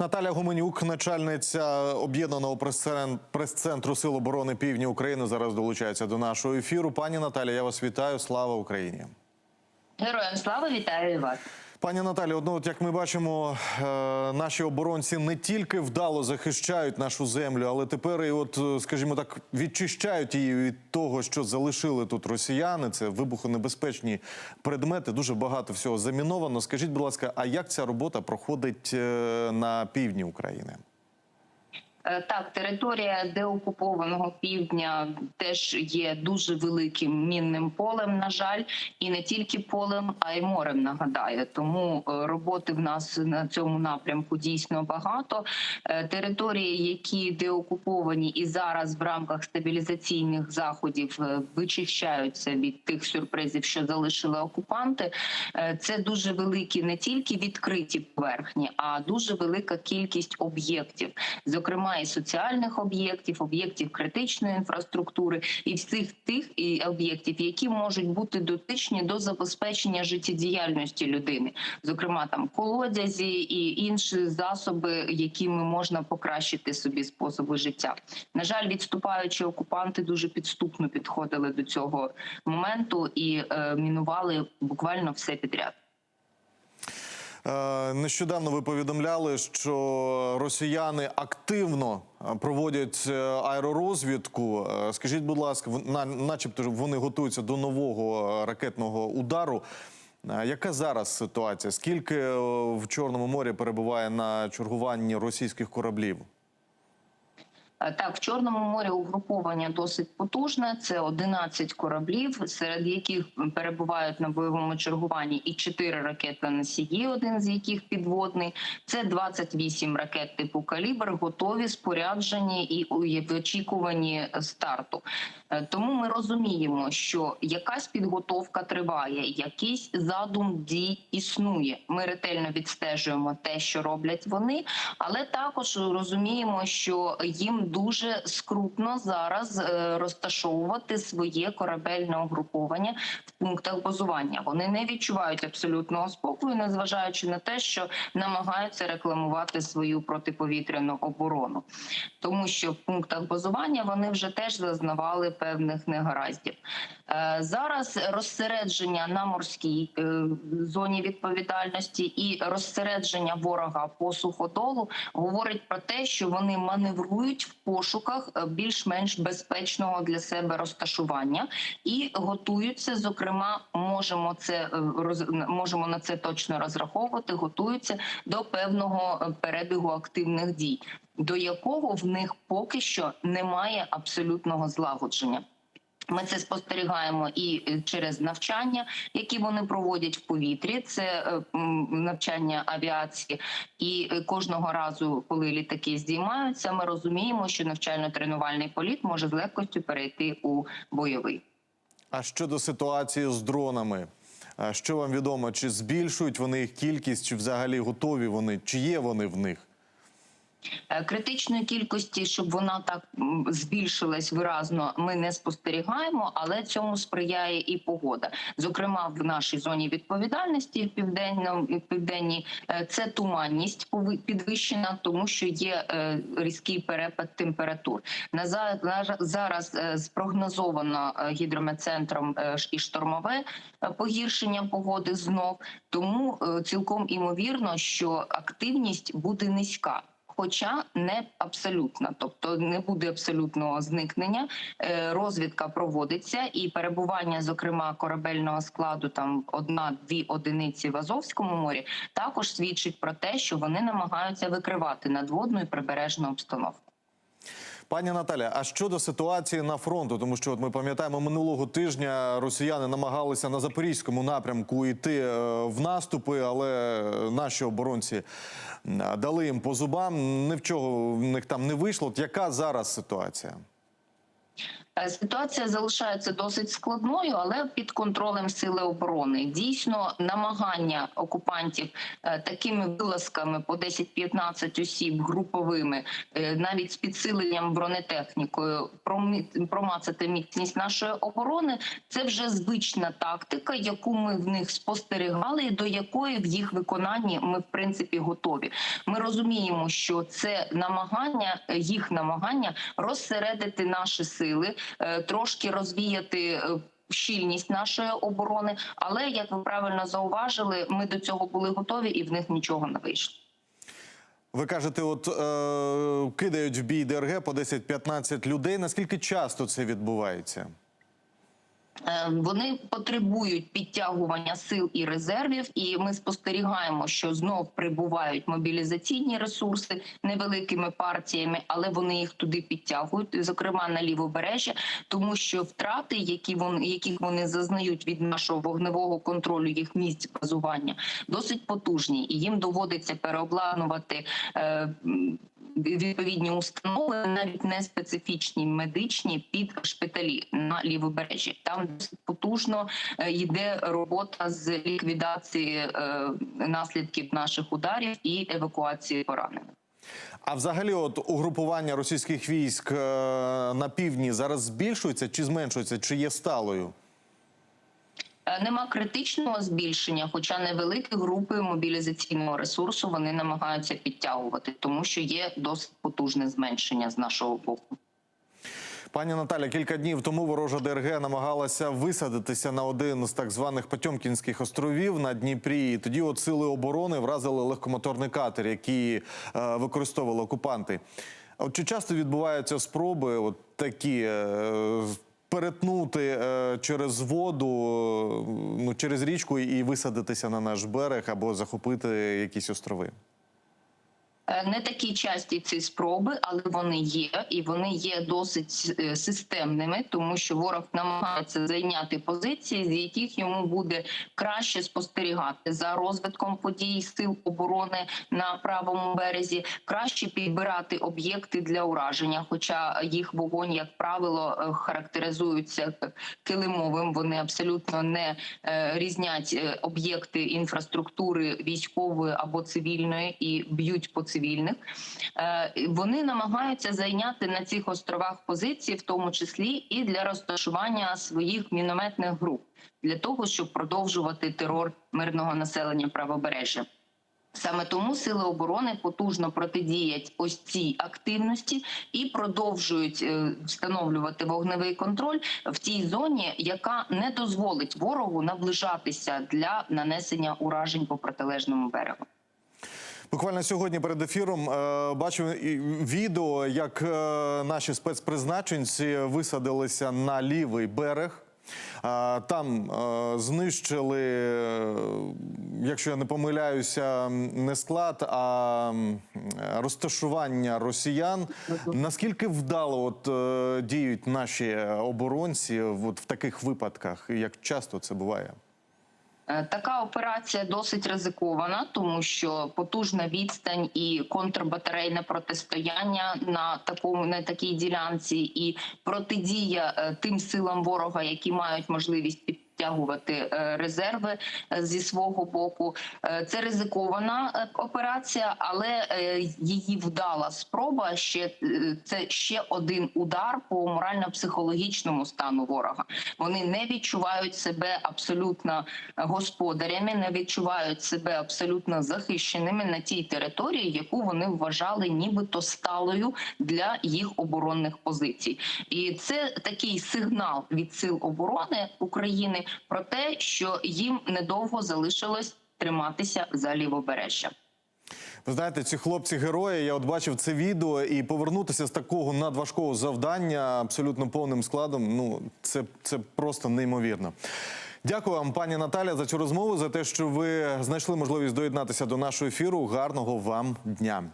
Наталя Гуменюк, начальниця об'єднаного прес-цен- прес-центру Сил оборони Півдня України, зараз долучається до нашого ефіру. Пані Наталя, я вас вітаю. Слава Україні. Героям слава вітаю і вас. Пані Наталі, одно, от як ми бачимо, е, наші оборонці не тільки вдало захищають нашу землю, але тепер і, от, е, скажімо так, відчищають її від того, що залишили тут росіяни. Це вибухонебезпечні предмети. Дуже багато всього заміновано. Скажіть, будь ласка, а як ця робота проходить е, на півдні України? Е, Так, територія деокупованого півдня теж є дуже великим мінним полем, на жаль, і не тільки полем, а й морем. Нагадаю, тому е, роботи в нас на цьому напрямку дійсно багато. Е, Території, які деокуповані і зараз в рамках стабілізаційних заходів вичищаються від тих сюрпризів, що залишили окупанти. Це дуже великі не тільки відкриті поверхні, а дуже велика кількість об'єктів, зокрема і соціальних об'єктів, об'єктів критичної інфраструктури і всіх тих об'єктів, які можуть бути дотичні до забезпечення життєдіяльності людини, зокрема там колодязі і інші засоби, якими можна покращити собі способи життя. На жаль, відступаючі окупанти дуже підступно підходили до цього моменту і е, мінували буквально все підряд. Е, Нещодавно ви повідомляли, що росіяни активно е, проводять е, аеророзвідку. Скажіть, будь ласка, начебто вони готуються до нового ракетного удару. Яка зараз ситуація? Скільки в Чорному морі перебуває на чергуванні російських кораблів? Так, в Чорному морі угруповання досить потужне. Це 11 кораблів, серед яких перебувають на бойовому чергуванні і 4 ракети носії, один з яких підводний. Це 28 ракет типу калібр, готові, споряджені і в очікуванні старту. Е, Тому ми розуміємо, що якась підготовка триває, якийсь задум дій існує. Ми ретельно відстежуємо те, що роблять вони, але також розуміємо, що їм дуже скрутно зараз е, розташовувати своє корабельне угруповання в пунктах базування. Вони не відчувають абсолютного спокою, незважаючи на те, що намагаються рекламувати свою протиповітряну оборону, тому що в пунктах базування вони вже теж зазнавали певних негараздів. Е, Зараз розсередження на морській е, зоні відповідальності і розсередження ворога по суходолу говорить про те, що вони маневрують в пошуках е, більш-менш безпечного для себе розташування і готуються. Зокрема, можемо це е, можемо на це точно розраховувати. Готуються до певного е, перебігу активних дій, до якого в них поки що немає абсолютного злагодження. Ми це спостерігаємо і е, через навчання, які вони проводять в повітрі. Це е, навчання авіації, і е, кожного разу, коли літаки здіймаються, ми розуміємо, що навчально-тренувальний політ може з легкостю перейти у бойовий. А щодо ситуації з дронами, що вам відомо? Чи збільшують вони їх кількість, чи взагалі готові вони, чи є вони в них? Е, Критичної кількості, щоб вона так збільшилась виразно, ми не спостерігаємо, але цьому сприяє і погода. Зокрема, в нашій зоні відповідальності в південному в південній е, це туманність підвищена, тому що є е, різкий перепад температур. На зараз спрогнозовано гідрометцентром і штормове погіршення погоди знов. Тому цілком імовірно, що активність буде низька. Хоча не абсолютна, тобто не буде абсолютного зникнення. Е, Розвідка проводиться і перебування, зокрема корабельного складу, там одна-дві одиниці в Азовському морі, також свідчить про те, що вони намагаються викривати надводну і прибережну обстановку. Пані Наталя, а щодо ситуації на фронту, тому що от ми пам'ятаємо минулого тижня росіяни намагалися на запорізькому напрямку йти е, в наступи, але наші оборонці дали їм по зубам. Ні в чого в них там не вийшло. От яка зараз ситуація? Е, Ситуація залишається досить складною, але під контролем сили оборони. Дійсно, намагання окупантів е, такими вилазками по 10-15 осіб груповими, е, навіть з підсиленням бронетехнікою, промацати міцність нашої оборони. Це вже звична тактика, яку ми в них спостерігали, і до якої в їх виконанні ми в принципі готові. Ми розуміємо, що це намагання, їх намагання розсередити наші сили, трошки розвіяти. е, Щільність нашої оборони, але як ви правильно зауважили, ми до цього були готові, і в них нічого не вийшло. Ви кажете, от е, кидають в бій ДРГ по 10-15 людей. Наскільки часто це відбувається? Е, Вони потребують підтягування сил і резервів, і ми спостерігаємо, що знов прибувають мобілізаційні ресурси невеликими партіями, але вони їх туди підтягують, зокрема на лівобережжя, тому що втрати, які вони яких вони зазнають від нашого вогневого контролю їх місць базування, досить потужні, і їм доводиться переобладнувати. Е, відповідні установи, навіть не специфічні медичні під шпиталі на лівобережжі. Там потужно е, йде робота з ліквідації е, наслідків наших ударів і евакуації поранених. А взагалі, от угрупування російських військ е, на півдні зараз збільшується чи зменшується, чи є сталою? Нема критичного збільшення, хоча невеликі групи мобілізаційного ресурсу вони намагаються підтягувати, тому що є досить потужне зменшення з нашого боку. Пані Наталя, кілька днів тому ворожа ДРГ намагалася висадитися на один з так званих Потьомкінських островів на Дніпрі. І тоді от сили оборони вразили легкомоторний катер, який е, використовували окупанти. От чи часто відбуваються спроби, от такі е, перетнути е, через воду, е, ну через річку і висадитися на наш берег або захопити якісь острови? Е, Не такі часті ці спроби, але вони є, і вони є досить е, системними, тому що ворог намагається зайняти позиції, з яких йому буде краще спостерігати за розвитком подій сил оборони на правому березі, краще підбирати об'єкти для ураження. Хоча їх вогонь, як правило, е, характеризується килимовим. Вони абсолютно не різнять об'єкти інфраструктури військової або цивільної і б'ють по цивільних. Е, Вони намагаються зайняти на цих островах позиції, в тому числі і для розташування своїх мінометних груп, для того, щоб продовжувати терор мирного населення правобережжя. Саме тому сили оборони потужно протидіять ось цій активності і продовжують е, встановлювати вогневий контроль в тій зоні, яка не дозволить ворогу наближатися для нанесення уражень по протилежному берегу. Буквально сьогодні перед ефіром е, бачив відео, як е, наші спецпризначенці висадилися на лівий берег. Е, Там е, знищили, якщо я не помиляюся, не склад, а розташування росіян. Наскільки вдало от, е, діють наші оборонці от в таких випадках? Як часто це буває? Е, Така операція досить ризикована, тому що потужна відстань і контрбатарейне протистояння на такому на такій ділянці, і протидія е, тим силам ворога, які мають можливість підтягувати е, резерви е, зі свого боку. Е, Це ризикована операція, але її вдала спроба ще це ще один удар по морально-психологічному стану ворога. Вони не відчувають себе абсолютно господарями, не відчувають себе абсолютно захищеними на тій території, яку вони вважали нібито сталою для їх оборонних позицій. І це такий сигнал від сил оборони України про те, що їм недовго залишилось триматися за лівобережжя. Ви знаєте, ці хлопці герої. Я от бачив це відео, і повернутися з такого надважкого завдання абсолютно повним складом. Ну це, це просто неймовірно. Дякую вам, пані Наталя, за цю розмову, за те, що ви знайшли можливість доєднатися до нашого ефіру. Гарного вам дня.